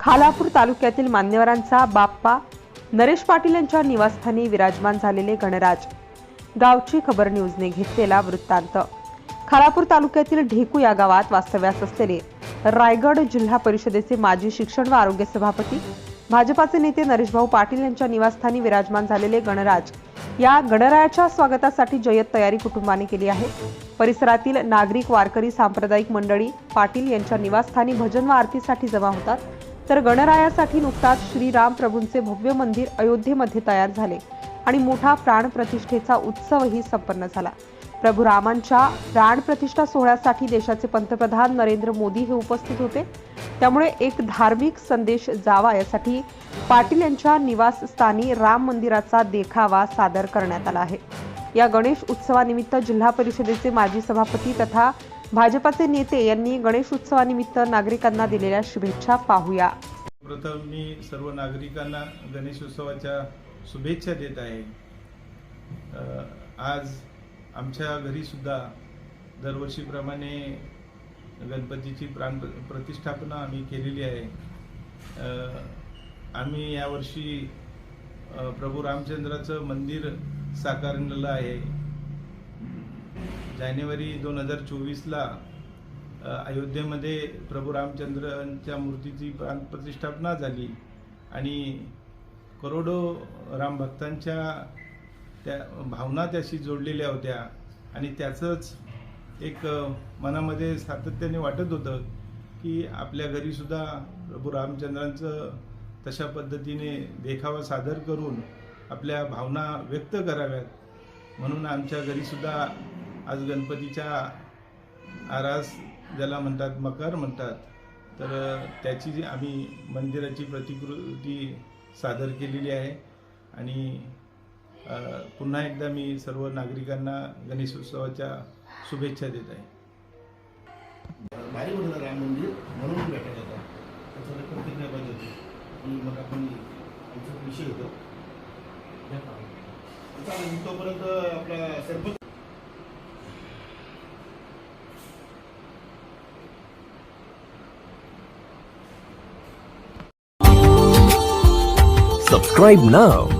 खालापूर तालुक्यातील मान्यवरांचा बाप्पा नरेश पाटील यांच्या निवासस्थानी विराजमान झालेले गणराज. गावची खबर न्यूजने घेतलेला वृत्तांत. खालापूर तालुक्यातील ढेकू या गावात वास्तव्यास असलेले रायगड जिल्हा परिषदेचे माजी शिक्षण व आरोग्य सभापती भाजपाचे नेते नरेशभाऊ पाटील यांच्या निवासस्थानी विराजमान झालेले गणराज या गणरायाच्या स्वागतासाठी जय्यत तयारी कुटुंबाने केली आहे. परिसरातील नागरिक वारकरी सांप्रदायिक मंडळी पाटील यांच्या निवासस्थानी भजन व आरतीसाठी जमा होतात. तर गणरायासाठी नुकताच श्रीराम प्रभूंचे भव्य मंदिर अयोध्येमध्ये तयार झाले आणि मोठा प्राणप्रतिष्ठेचा उत्सवही संपन्न झाला. प्रभू रामांच्या प्राणप्रतिष्ठा सोहळ्यासाठी देशाचे पंतप्रधान नरेंद्र मोदी हे उपस्थित होते. त्यामुळे एक धार्मिक संदेश जावा यासाठी पाटील यांच्या निवासस्थानी राम मंदिराचा देखावा सादर करण्यात आला आहे. या गणेश उत्सवानिमित्त जिल्हा परिषदेचे माजी सभापती तथा भाजपाचे नेते यांनी गणेश उत्सवानिमित्त नागरिकांना दिलेल्या शुभेच्छा पाहूया. प्रथम मी सर्व नागरिकांना गणेशोत्सवाच्या शुभेच्छा देत आहे. आज आमच्या घरीसुद्धा दरवर्षीप्रमाणे गणपतीची प्राण प्रतिष्ठापना आम्ही केलेली आहे. आम्ही यावर्षी प्रभू रामचंद्राचं मंदिर साकारलेलं आहे. जानेवारी दोन हजार चोवीसला अयोध्येमध्ये प्रभू रामचंद्रांच्या मूर्तीची प्राण प्रतिष्ठापना झाली आणि करोडो रामभक्तांच्या त्या भावना त्याशी जोडलेल्या होत्या. आणि त्याचंच एक मनामध्ये सातत्याने वाटत होतं की आपल्या घरीसुद्धा प्रभू रामचंद्रांचं तशा पद्धतीने देखावा सादर करून आपल्या भावना व्यक्त कराव्यात. म्हणून आमच्या घरीसुद्धा आज गणपतीच्या आरास ज्याला म्हणतात मकर म्हणतात तर त्याची जी आम्ही मंदिराची प्रतिकृती सादर केलेली आहे. आणि पुन्हा एकदा मी सर्व नागरिकांना गणेशोत्सवाच्या शुभेच्छा देत आहे. भारी मोठं राम मंदिर म्हणून भेटत होता. त्याचं प्रतिज्ञा पाहिजे होती. आणि मग आपण आमचा विषय होतो. तोपर्यंत आपला सरपंच Subscribe now.